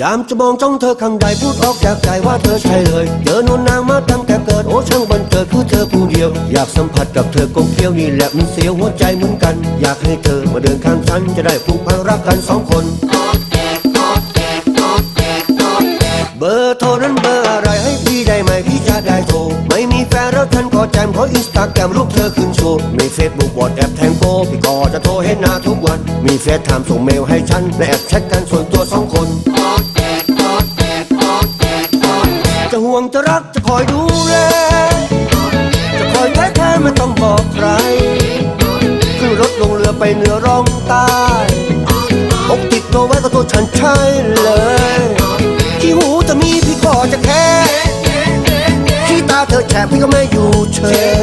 ยามจะมองจ้องเธอข้างใดพูดออกจากใจว่าเธอใช่เลยเจอนนนางมาตั้งแต่เกิดโอ้ช่างบันเกิดคือเธอผู้เดียว อยากสัมผัสกับเธอกงเกี้ยวนี่แหละมันเสียวหัวใจเหมือนกัน อยากให้เธอมาเดินข้างฉันจะได้ผูกพันรักกันสองคน เบอร์โทรนั้นาแกรมรูปเธอขึ้นโชว์ มีเฟซบุ๊กวอทแอปแทงโปพี่ก็จะโทรให้หน้าทุกวัน มีเฟซไทม์ส่งเมลให้ฉัน และแอบแชทกันส่วนตัวสองคน จะห่วงจะรักจะคอยดูแล จะคอยแท้แค่ไม่ต้องบอกใคร ขึ้นรถลงเรือไปเหนือร่องใต้อกติดตัวไว้ก็ตัวฉันใช่เลยที่หูจะมีพี่ก็จะแค่ที่ตาเธอแฉะพี่ก็ไม่อยู่เฉย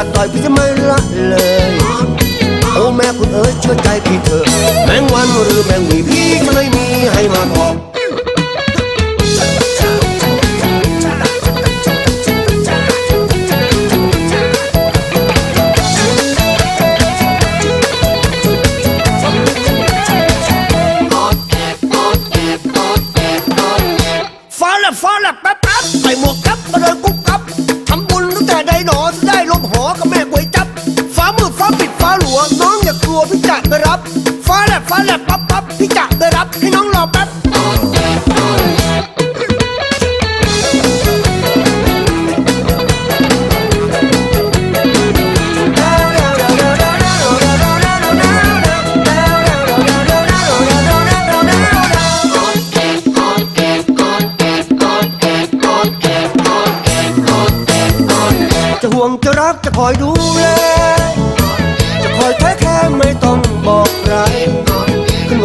กัดต่อยพี่จะไม่ละเลย โอ้แม่คุณเอ๋ยเชื่อใจพี่เถอะแมงวันหรือแมงวีพี่ก็ไม่มีให้มาบอก บปั๊บปั๊บพี่จะไปรับให้น้องรอแป๊บจะห่วงจะรักจะคอยดูแลจะคอยแท้แค่ไม่ต้องบอกใคร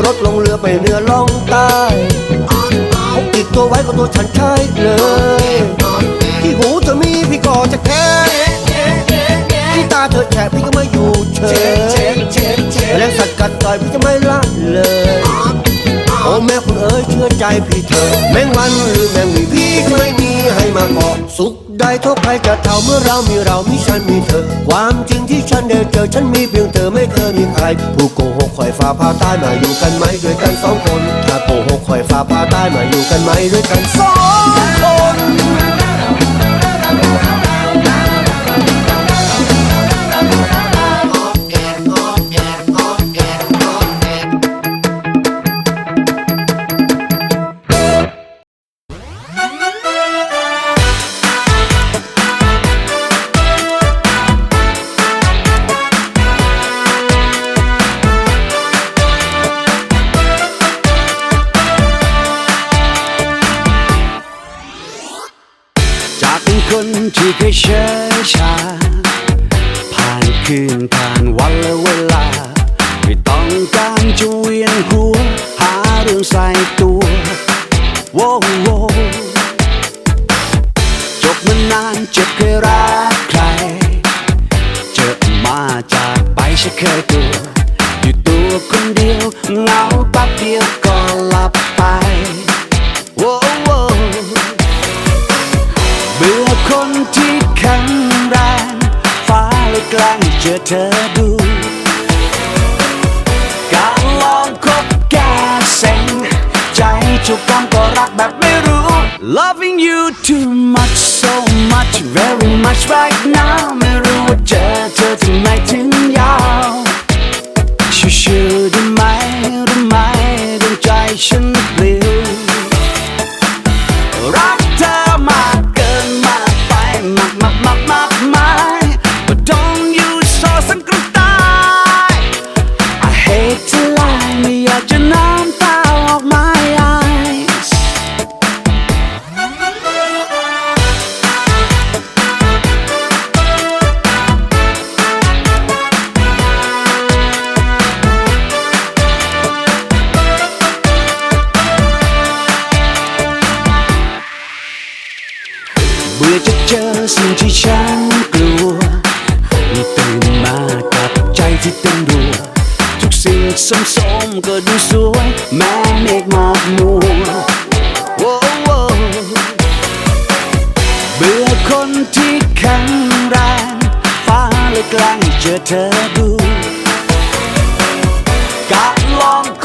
รถลงเรือไปเหนือล่องใต้พกติดตัวไว้ก็ตัวฉันใช่เลย ที่หูเธอมีพี่ก็จะแค่ที่ตาเธอแฉะพี่ก็ไม่อยู่เฉยแมลงสัตว์กัดต่อยพี่จะไม่ละเลย โอ้แม่คุณเอ๋ยเชื่อใจพี่เธอ แมงวันหรือแมงวีพี่จะไม่มีให้มาเกาะสุขได้เท่าใครจะเท่าเมื่อเรามีเรามีฉันมีเธอ ความจริงที่ฉันได้เจอฉันมีเพียงเธอไม่เคยมีใคร ผู้โกหกคอยฟ้าพาใต้มาอยู่กันไหมด้วยกันสองคน ถ้าโกหกคอยฟ้าพาใต้มาอยู่กันไหมด้วยกันสอง เคยเฉยชา ผ่านคืนผ่านวันและเวลา ไม่ต้องการจะเวียนหัว หาเรื่องใส่ตัวโว้โวจบมานานเจ็บเคยรักใคร เจอมาจากไปฉันเคยตัว กล้งเจอเธอดูการลองคบแกเซ็งใจจุกกำก็รักแบบไม่รู้ Loving you too much so อจะเจอสิ่งที่ฉันกลัวตื่นมากับใจที่เต้นรัวทุกสิ่งสมสมๆก็ดูสวย แม้เมฆหมอกมัวโว้โว้เบื่อคนที่แข็งแรงฟ้าเลยกล้งเจอเธอดูการลองค